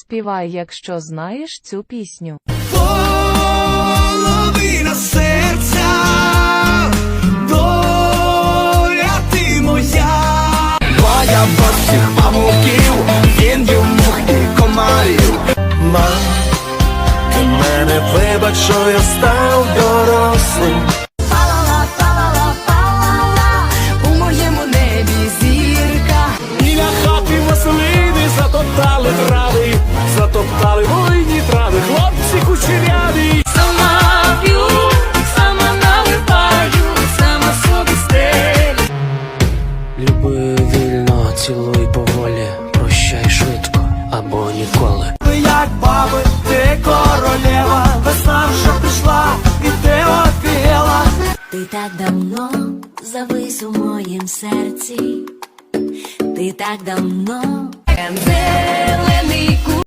Співай, якщо знаєш цю пісню. половина серця, доля ти моя. Твоя всіх памуків, він йому і комарів. Мам, ти мене вибач, що я став дорослим. Палала, палала, палала, у моєму небі зірка. Біля хати маслини затоптали цілуй поволі, прощай швидко або ніколи. Ви як баби, ти королева, весна вже прийшла, і ти опіла. Ти так давно завис у моїм серці. Ти так давно